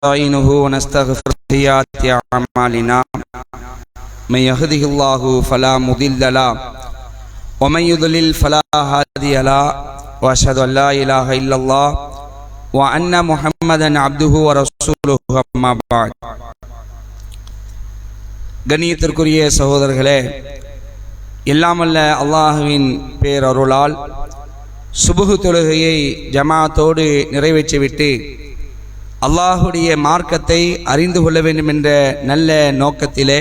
ونستعينه ونستغفر سيئات أعمالنا من يهده الله فلا مضل له ومن يضلل فلا هادي له وأشهد أن لا إله إلا الله وأن محمدا عبده ورسوله أما بعد கண்ணியத்திற்குரிய சகோதரர்களே எல்லாமல்ல அல்லாஹுவின் பேரருளால் சுபுகு தொழுகையை ஜமாத்தோடு நிறைவேற்றிவிட்டு அல்லாஹுடைய மார்க்கத்தை அறிந்து கொள்ள வேண்டும் என்ற நல்ல நோக்கத்திலே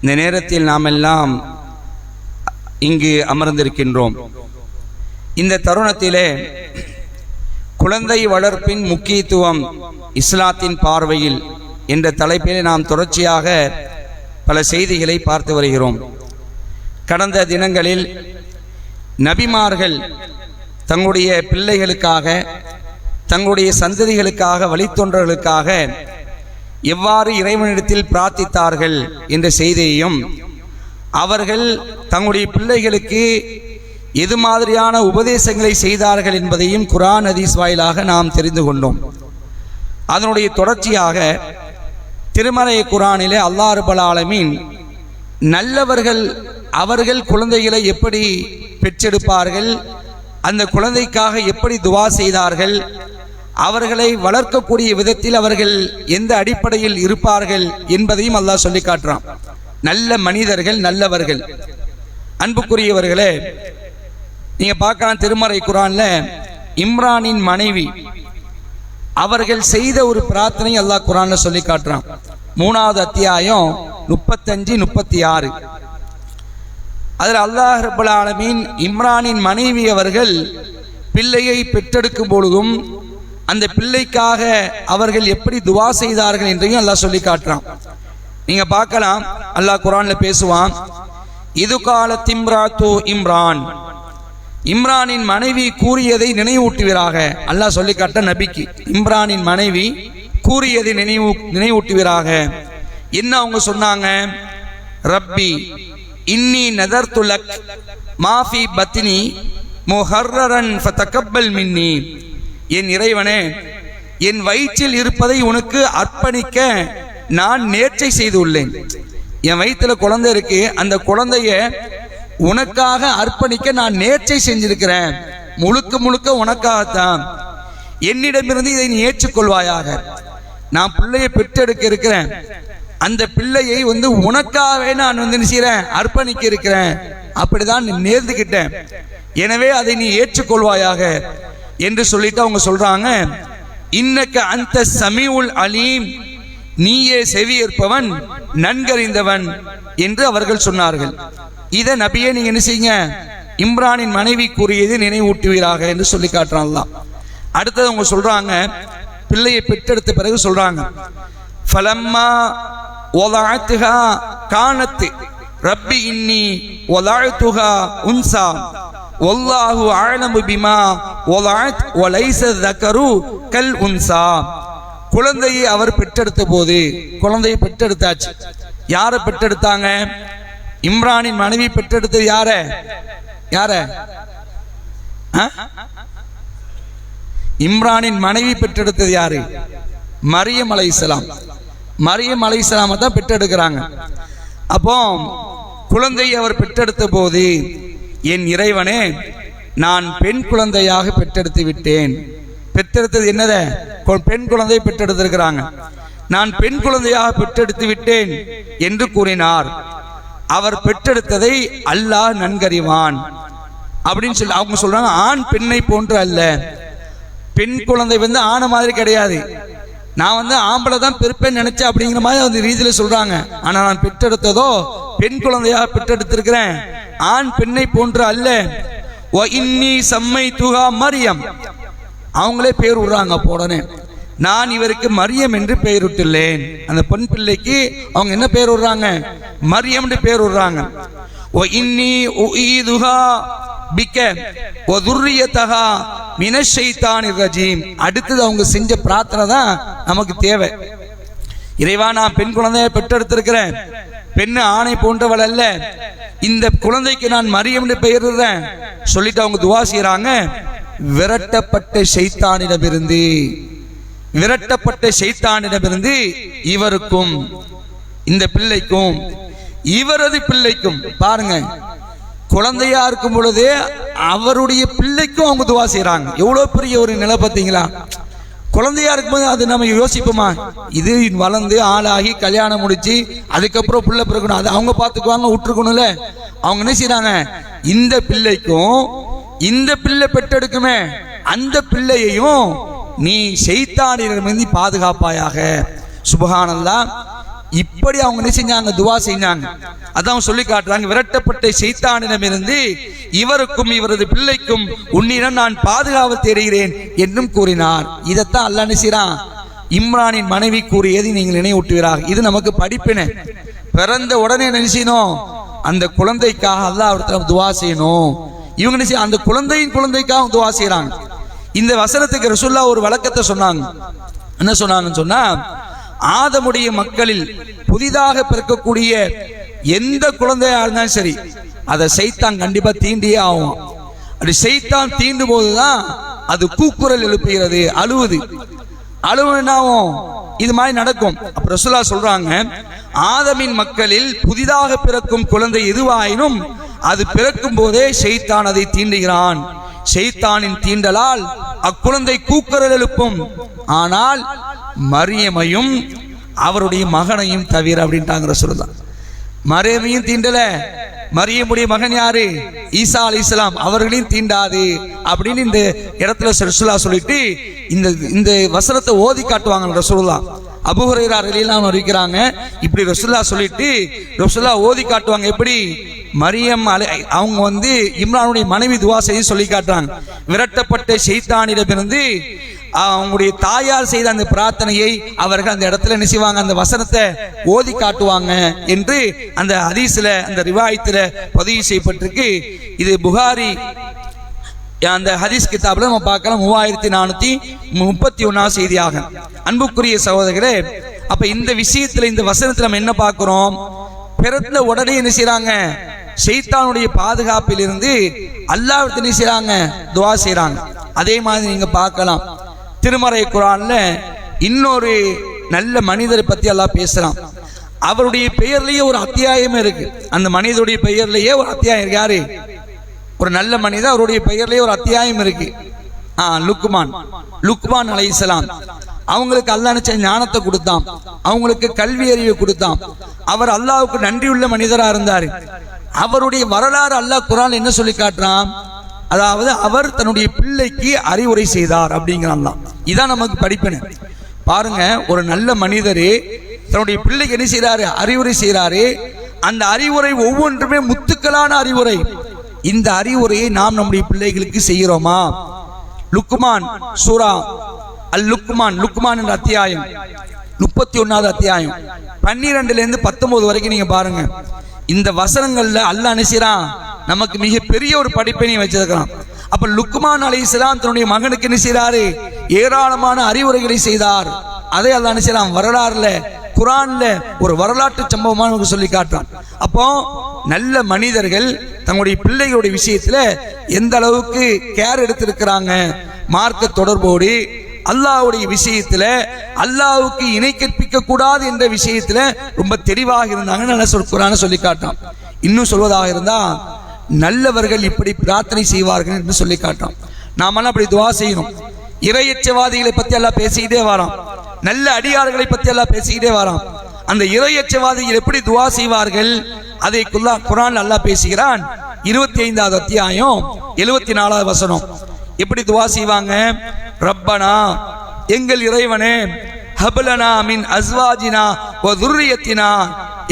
இந்த நேரத்தில் நாம் எல்லாம் இங்கு அமர்ந்திருக்கின்றோம். இந்த தருணத்திலே குழந்தை வளர்ப்பின் முக்கியத்துவம் இஸ்லாத்தின் பார்வையில் என்ற தலைப்பிலே நாம் தொடர்ச்சியாக பல செய்திகளை பார்த்து வருகிறோம். கடந்த தினங்களில் நபிமார்கள் தங்களுடைய பிள்ளைகளுக்காக தங்களுடைய சந்ததிகளுக்காக வழித்தொன்றர்களுக்காக எவ்வாறு இறைவனிடத்தில் பிரார்த்தித்தார்கள் என்ற செய்தியையும் அவர்கள் தங்களுடைய பிள்ளைகளுக்கு எது மாதிரியான உபதேசங்களை செய்தார்கள் என்பதையும் குரான் ஹதீஸ் வாயிலாக நாம் தெரிந்து கொண்டோம். அதனுடைய தொடர்ச்சியாக திருமலை குரானிலே அல்லாஹ் ஆலமீன் நல்லவர்கள் அவர்கள் குழந்தைகளை எப்படி பெற்றெடுப்பார்கள் அந்த குழந்தைக்காக எப்படி துவா செய்தார்கள் அவர்களை வளர்க்கக்கூடிய விதத்தில் அவர்கள் எந்த அடிப்படையில் இருப்பார்கள் என்பதையும் அல்லாஹ் சொல்லி காட்டுறான். நல்ல மனிதர்கள் நல்லவர்கள். அன்புக்குரியவர்களே நீங்க பார்க்கலாம் திருமறை குரான்ல இம்ரானின் மனைவி அவர்கள் செய்த ஒரு பிரார்த்தனை அல்லாஹ் குரான்ல சொல்லி காட்டுறான். மூணாவது அத்தியாயம் முப்பத்தஞ்சு முப்பத்தி ஆறு அதில் அல்லாஹ் ரபுல் ஆலமீன் இம்ரானின் மனைவி அவர்கள் பிள்ளையை பெற்றெடுக்கும் பொழுதும் அந்த பிள்ளைக்காக அவர்கள் எப்படி துவா செய்தார்கள் என்றையும் அல்லாஹ் சொல்லி காட்டுறான். நீங்க பார்க்கலாம். அல்லாஹ் குரான்ல பேசுவான். இது கால திம்ராத்து இம்ரான். இம்ரானின் மனைவி கூறியதை நினைவூட்டுவீராக. அல்லாஹ் சொல்லி காட்ட நபிக்கு. இம்ரானின் மனைவி கூறியதை நினைவு நினைவூட்டுவீராக. என்ன அவங்க சொன்னாங்க? ரப்பி இன்னி நதர்துலக் மாஃபி பத்தினி முஹர்ரன் ஃபதகப்பல் மின்னி. என் இறைவனே என் வயிற்றில் இருப்பதை உனக்கு அர்ப்பணிக்க நான் நேர்ச்சை செய்துள்ளேன். என் வயிற்றுல குழந்தை இருக்கு அந்த குழந்தைய உனக்காக அர்ப்பணிக்க நான் நேர்ச்சை செஞ்சிருக்கிறேன். முழுக்க முழுக்க உனக்காகத்தான். என்னிடமிருந்து இதை நீ ஏற்றுக்கொள்வாயாக. நான் பிள்ளையை பெற்றெடுக்க இருக்கிறேன். அந்த பிள்ளையை வந்து உனக்காகவே நான் வந்து என்ன அர்ப்பணிக்க இருக்கிறேன். அப்படிதான் நீ நேர்ந்துக்கிட்டேன் எனவே அதை நீ ஏற்றுக்கொள்வாயாக. என்று சொல்லிட்டு அவங்க சொல்றாங்க இன்னக்க அந்த சமீவுல் அலீம் நீயே செவியேற்பவன் நன்கறிந்தவன் என்று அவர்கள் சொன்னார்கள். இதை நபியே நீங்க என்ன செய்யுங்க? இம்ரானின் மனைவி கூறியது நினைவூட்டுவீராக என்று சொல்லி காட்டுறான்லாம் அடுத்தது அவங்க சொல்றாங்க பிள்ளையை பெற்றெடுத்த பிறகு சொல்றாங்க ஃபலம்மா ஒலாத்துகா காணத்து ரப்பி இன்னி ஒலாத்துகா உன்சா ஒல்லாஹு ஆழமு பிமா ஒலாத் ஒலைச தக்கரு கல் உன்சா. குழந்தையை அவர் பெற்றெடுத்த போது குழந்தையை பெற்றெடுத்தாச்சு. யாரை பெற்றெடுத்தாங்க? இம்ரானின் மனைவி பெற்றெடுத்தது யார? யார? இம்ரானின் மனைவி பெற்றெடுத்தது யாரு? மரியம் அலை இஸ்லாம் மரியம் அலை இஸ்லாமை தான் பெற்றெடுக்கிறாங்க. அப்போ குழந்தையை அவர் பெற்றெடுத்த போது என் இறைவனே நான் பெண் குழந்தையாக பெற்றெடுத்து விட்டேன். பெற்றெடுத்தது என்னத? கொ- பெண் குழந்தையை பெற்றெடுத்திருக்கிறாங்க. நான் பெண் குழந்தையாக பெற்றெடுத்து விட்டேன் என்று கூறினார். அவர் பெற்றெடுத்ததை அல்லாஹ் நன்கறிவான். அப்படின்னு சொல்லி அவங்க சொல்றாங்க ஆண் பெண்ணை போன்று அல்ல. பெண் குழந்தை வந்து ஆணை மாதிரி கிடையாது. நான் வந்து ஆம்பளை தான் பெருப்பேன் நினைச்சேன் அப்படிங்கிற மாதிரி அந்த ரீதியில் சொல்றாங்க. ஆனா நான் பெற்றெடுத்ததோ பெண் குழந்தையாக பெற்றெடுத்திருக்கிறேன். ஆண் பெண்ணை போன்று அல்ல. ஓ இன்னி செம்மை துகா மரியம். அவங்களே பேர் விடுறாங்க அப்போ உடனே. நான் இவருக்கு மரியம் என்று பெயரிட்டுள்ளேன். அந்த பெண் பிள்ளைக்கு அவங்க என்ன பேர் விடுறாங்க? மரியம் என்று பேர் விடுறாங்க. ஓ இன்னி உஈதுஹா பிக்க. ஒ துர்ரியத்தகா மினஷைத்தானி ரஜீம். அடுத்தது அவங்க செஞ்ச பிரார்த்தனை தான் நமக்கு தேவை. இறைவா நான் பெண் குழந்தையை பெற்றெடுத்திருக்கிறேன். பெண்ணு ஆணை போன்றவள் அல்ல. இந்த குழந்தைக்கு நான் மரியம்னு பெயரிடுறேன் சொல்லிட்டு அவங்க துவா செய்யறாங்க விரட்டப்பட்ட செய்தானிடமிருந்து விரட்டப்பட்ட செய்தானிடமிருந்து இவருக்கும் இந்த பிள்ளைக்கும் இவரது பிள்ளைக்கும் பாருங்க குழந்தையா இருக்கும் பொழுதே அவருடைய பிள்ளைக்கும் அவங்க துவா செய்யறாங்க எவ்வளவு பெரிய ஒரு நிலை பார்த்தீங்களா? குழந்தையா இருக்கும்போது அது நம்ம யோசிப்போமா? இது வளர்ந்து ஆளாகி கல்யாணம் முடிச்சு அதுக்கப்புறம் பிள்ளை பிறக்கணும். அது அவங்க பார்த்துக்குவாங்க விட்டுருக்கணும்ல. அவங்க என்ன செய்யறாங்க இந்த பிள்ளைக்கும் இந்த பிள்ளை பெற்றெடுக்குமே அந்த பிள்ளையையும் நீ செய்தானிடமிருந்து பாதுகாப்பாயாக. சுபகானந்தான் இப்படி அவங்க என்ன செஞ்சாங்க? துவா செஞ்சாங்க. அதான் சொல்லி காட்டுறாங்க விரட்டப்பட்ட செய்தானிடமிருந்து இவருக்கும் இவரது பிள்ளைக்கும் உன்னிடம் நான் பாதுகாப்பு தேடுகிறேன் என்றும் கூறினார். இதைத்தான் அல்லாஹ் என்ன இம்ரானின் மனைவி கூறியதை நீங்கள் நினைவூட்டுகிறார் இது நமக்கு படிப்பின. பிறந்த உடனே நினைச்சினோம் அந்த குழந்தைக்காக அல்லாஹ் ஒருத்தர் துவா செய்யணும். இவங்க நினைச்சு அந்த குழந்தையின் குழந்தைக்காக துவா செய்யறாங்க இந்த வசனத்துக்கு ரசுல்லா ஒரு வழக்கத்தை சொன்னாங்க. என்ன சொன்னாங்கன்னு சொன்னா ஆதமுடைய மக்களில் புதிதாக பிறக்கக்கூடிய எந்த குழந்தையா இருந்தாலும் சரி அதை செய்தான் கண்டிப்பா தீண்டியே ஆகும் அப்படி செய்தான் தீண்டும் போதுதான் அது கூக்குரல் எழுப்புகிறது அழுவுது. அழுவு என்ன ஆகும்? இது மாதிரி நடக்கும். அப்ப ரசூலா சொல்றாங்க ஆதமின் மக்களில் புதிதாக பிறக்கும் குழந்தை எதுவாயினும் அது பிறக்கும் போதே செய்தான் அதை தீண்டுகிறான். செய்தானின் தீண்டலால் அக்குழந்தை கூக்குரல் எழுப்பும். ஆனால் மரியமையும் அவருடைய மகனையும் தவிர அப்படின்ட்டாங்கிற சொல்லுதான் மரியமையும் தீண்டல. மரியமுடைய மகன் யாரு? ஈசா அலி இஸ்லாம் அவர்களையும் தீண்டாது அப்படின்னு இந்த இடத்துல ரசூலா சொல்லிட்டு இந்த இந்த வசனத்தை ஓதி காட்டுவாங்க ரசூல்லா அபுஹுரைரா ரலியல்லாஹு அன்ஹு அறிவிக்கிறாங்க இப்படி ரசுல்லா சொல்லிட்டு ரசுல்லா ஓதி காட்டுவாங்க. எப்படி? மரியம் அலை அவங்க வந்து இம்ரானுடைய மனைவி துவா செய்ய சொல்லி காட்டுறாங்க. விரட்டப்பட்ட செய்தானிடமிருந்து அவங்களுடைய தாயார் செய்த அந்த பிரார்த்தனையை அவர்கள் அந்த இடத்துல என்ன செய்வாங்க? அந்த வசனத்தை ஓதி காட்டுவாங்க என்று அந்த ஹதீஸில் அந்த ரிவாயத்தில் பதிவு செய்யப்பட்டிருக்கு. இது புகாரி அந்த ஹதீஸ் கிதாபில் நம்ம பார்க்கலாம். மூவாயிரத்தி நானூற்றி முப்பத்தி ஒன்றாம் செய்தியாக. அன்புக்குரிய சகோதரர்களே அப்போ இந்த விஷயத்தில் இந்த வசனத்தில் நம்ம என்ன பார்க்குறோம்? பிறந்த உடனே என்ன செய்கிறாங்க செய்தானுடைய பாதுகாப்பிலிருந்து இருந்து என்ன செய்கிறாங்க துவா செய்கிறாங்க அதே மாதிரி நீங்கள் பார்க்கலாம். திருமறை குரான்ல இன்னொரு நல்ல மனிதரை பத்தி எல்லாம் பேசுறான். அவருடைய பெயர்லயே ஒரு அத்தியாயம் இருக்கு. அந்த மனிதருடைய பெயர்லயே ஒரு அத்தியாயம் இருக்கு யாரு? ஒரு நல்ல மனிதர் அவருடைய பெயர்லயே ஒரு அத்தியாயம் இருக்கு. ஆ லுக்மான். லுக்மான் அலைசலாம் அவங்களுக்கு அல்லாஹ் நினைச்ச ஞானத்தை கொடுத்தான். அவங்களுக்கு கல்வி அறிவை கொடுத்தான். அவர் அல்லாவுக்கு நன்றியுள்ள மனிதரா இருந்தார். அவருடைய வரலாறு அல்லாஹ் குரான் என்ன சொல்லி காட்டுறான்? அதாவது அவர் தன்னுடைய பிள்ளைக்கு அறிவுரை செய்தார் அப்படிங்கிறான் இதான் நமக்கு படிப்பினை. பாருங்க ஒரு நல்ல மனிதரே தன்னுடைய பிள்ளைக்கு என்ன செய்கிறாரு அறிவுரை செய்கிறாரு அந்த அறிவுரை ஒவ்வொன்றுமே முத்துக்களான அறிவுரை. இந்த அறிவுரையை நாம் நம்முடைய பிள்ளைகளுக்கு செய்கிறோமா? லுக்மான் சூரா அல் லுக்மான் லுக்மான் என்ற அத்தியாயம் முப்பத்தி ஒன்னாவது அத்தியாயம் பன்னிரெண்டுல இருந்து பத்தொன்பது வரைக்கும் நீங்க பாருங்க. இந்த வசனங்கள்ல அல்ல அனுசிறான் நமக்கு மிக பெரிய ஒரு படிப்பினை வச்சிருக்கிறான். அப்ப லுக்குமான் அலைஹிஸ்ஸலாம் தன்னுடைய மகனுக்கு என்ன செய்றாரு ஏராளமான அறிவுரைகளை செய்தார். அதை அல்லாஹ் அனுசிறான் வரலாறுல குரான்ல ஒரு வரலாற்று சம்பவமாக நமக்கு சொல்லி காட்டுறான். அப்போ நல்ல மனிதர்கள் தங்களுடைய பிள்ளைகளுடைய விஷயத்துல எந்த அளவுக்கு கேர் எடுத்திருக்கிறாங்க? மார்க்க தொடர்போடு அல்லாஹ்வுடைய விஷயத்துல அல்லாவுக்கு இணை கற்பிக்க கூடாது என்ற விஷயத்துல ரொம்ப தெளிவாக இருந்தாங்கன்னு நல்லா சொல் குரான சொல்லி காட்டான் இன்னும் சொல்வதாக இருந்தா நல்லவர்கள் இப்படி பிரார்த்தனை செய்வார்கள் என்று சொல்லி காட்டான் நாமெல்லாம் அப்படி துவா செய்யணும். இறையச்சவாதிகளை பத்தி எல்லாம் பேசிக்கிட்டே வரோம் நல்ல அடியார்களை பத்தி எல்லாம் பேசிக்கிட்டே வரோம் அந்த இறையச்சவாதிகள் எப்படி துவா செய்வார்கள்? அதை குல்லா குரான் நல்லா பேசுகிறான். இருபத்தி ஐந்தாவது அத்தியாயம் எழுபத்தி நாலாவது வசனம். எப்படி துவா செய்வாங்க? ரப்பனா எங்கள் இறைவனே ஹபலனா மின் அஸ்வாஜினா வ துர்ரியத்தினா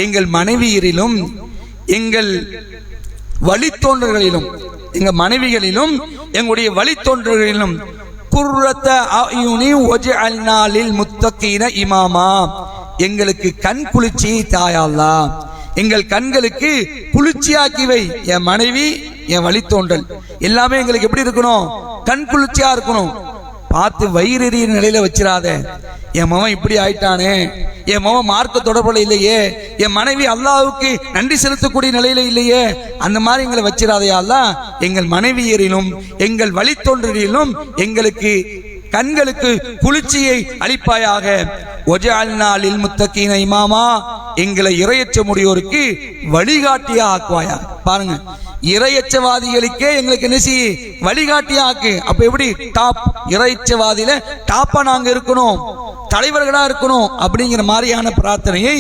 எங்கள் மனைவியரிலும் எங்கள் வழித்தோன்றர்களிலும் எங்க மனைவிகளிலும் எங்களுடைய வழித்தோன்றர்களிலும் குர்ரத்த அயுனி வஜஅல்னா லில் முத்தகீன இமாமா. எங்களுக்கு கண் குளிர்ச்சி தாயல்லா. எங்கள் கண்களுக்கு குளிர்ச்சியாக்கிவை என் மனைவி என் வழித்தோன்றல். எல்லாமே எங்களுக்கு எப்படி இருக்கணும்? கண் குளிர்ச்சியா இருக்கணும். பார்த்து வயிறறிய நிலையில வச்சிடாத என் மவன் இப்படி ஆயிட்டானே. என் மவன் மார்க்க தொடர்புல இல்லையே. என் மனைவி அல்லாவுக்கு நன்றி செலுத்தக்கூடிய நிலையில இல்லையே. அந்த மாதிரி எங்களை வச்சிராதையா எங்கள் மனைவியரிலும் எங்கள் வழித்தொன்றிலும் எங்களுக்கு கண்களுக்கு குளிர்ச்சியை அளிப்பாயாக. ஒஜாலில் முத்தக்கீன இமாமா. எங்களை இரையச்ச முடியோருக்கு வழிகாட்டியா ஆக்குவாயா பாருங்க. இறையச்சவாதிகளுக்கே எங்களுக்கு என்ன செய்ய வழிகாட்டியா ஆக்கு அப்ப எப்படி? டாப் இறையச்சவாதியில டாப்பா நாங்க இருக்கணும் தலைவர்களா இருக்கணும் அப்படிங்கிற மாதிரியான பிரார்த்தனையை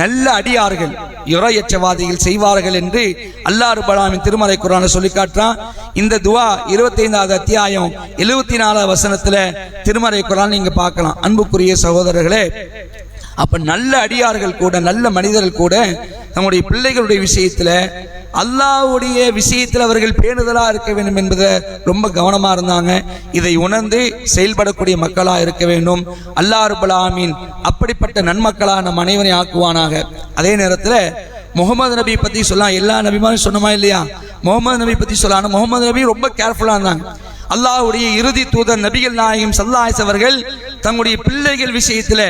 நல்ல அடியார்கள் இறையச்சவாதிகள் செய்வார்கள் என்று அல்லாறு பலாமின் திருமலை குரான சொல்லி காட்டுறான். இந்த துவா இருபத்தைந்தாவது அத்தியாயம் எழுபத்தி நாலாவது வசனத்துல திருமலை குரான் நீங்க பார்க்கலாம். அன்புக்குரிய சகோதரர்களே அப்ப நல்ல அடியார்கள் கூட நல்ல மனிதர்கள் கூட தங்களுடைய பிள்ளைகளுடைய விஷயத்துல அல்லாஹ்வுடைய விஷயத்தில் அவர்கள் பேணுதலாக இருக்க வேண்டும் என்பதை ரொம்ப கவனமாக இருந்தாங்க. இதை உணர்ந்து செயல்படக்கூடிய மக்களாக இருக்க வேண்டும். அல்லாஹ் ரபுல் ஆமீன் அப்படிப்பட்ட நன்மக்களான நம் அனைவரை ஆக்குவானாக. அதே நேரத்தில் முகமது நபி பற்றி சொல்லலாம். எல்லா நபிமாரும் சொன்னமா இல்லையா? முகமது நபி பற்றி சொல்லலாம். முகமது நபி ரொம்ப கேர்ஃபுல்லாக இருந்தாங்க. அல்லாஹுடைய இறுதி தூதர் நபிகள் நாயகம் சல்லாஸ் அவர்கள் தங்களுடைய பிள்ளைகள் விஷயத்துல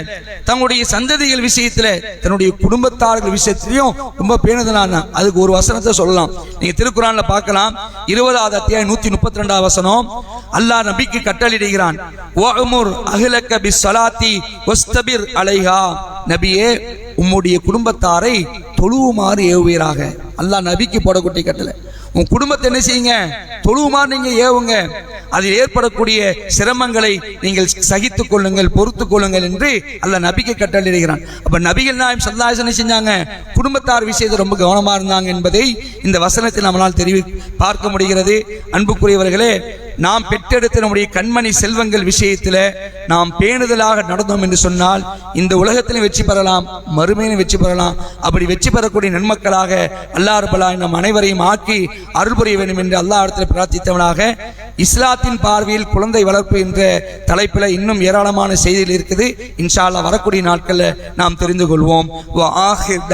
தங்களுடைய சந்ததிகள் விஷயத்துல தன்னுடைய குடும்பத்தார்கள் விஷயத்திலையும் ரொம்ப பேணுதலா அதுக்கு ஒரு வசனத்தை சொல்லலாம். நீங்க திருக்குறான்ல பார்க்கலாம். இருபதாவது அத்தியாயம் நூத்தி முப்பத்தி ரெண்டாவது வசனம். அல்லாஹ் நபிக்கு கட்டளிடுகிறான் ஓமுர் அகிலக்க பி சலாத்தி ஒஸ்தபிர் அலைஹா. நபியே உம்முடைய குடும்பத்தாரை தொழுவுமாறு ஏவுவீராக. அல்லாஹ் நபிக்கு போடக்கூட்டி கட்டளை. உன் குடும்பத்தை என்ன செய்யுங்க? தொழுவுமாறு நீங்க ஏவுங்க. அதில் ஏற்படக்கூடிய சிரமங்களை நீங்கள் சகித்துக் கொள்ளுங்கள் பொறுத்து கொள்ளுங்கள் என்று அல்ல நபிக்கு கட்டளிடுகிறான் அப்ப நபிகள் நாயம் சல்லாசனை செஞ்சாங்க? குடும்பத்தார் விஷயத்தை ரொம்ப கவனமா இருந்தாங்க என்பதை இந்த வசனத்தில் நம்மளால் தெரிவி பார்க்க முடிகிறது. அன்புக்குரியவர்களே நாம் பெற்றெடுத்த நம்முடைய கண்மணி செல்வங்கள் விஷயத்தில் நாம் பேணுதலாக நடந்தோம் என்று சொன்னால் இந்த உலகத்திலும் வெற்றி பெறலாம் மறுமையிலும் வெற்றி பெறலாம். அப்படி வெற்றி பெறக்கூடிய நன்மக்களாக அல்லாஹ் ரபலாய் நம் அனைவரையும் ஆக்கி அருள் புரிய வேண்டும் என்று அல்லா இடத்தில் பிரார்த்தித்தவனாக இஸ்லாத்தின் பார்வையில் குழந்தை வளர்ப்பு என்ற தலைப்பில் இன்னும் ஏராளமான செய்தியில் இருக்குது. இன்ஷால்லா வரக்கூடிய நாட்களில் நாம் தெரிந்து கொள்வோம். வ ஆஹிர்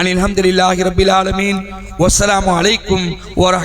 அனில் அஹமதுல்லாஹி ரபில் ஆலமீன். அலைக்கும் ஒரு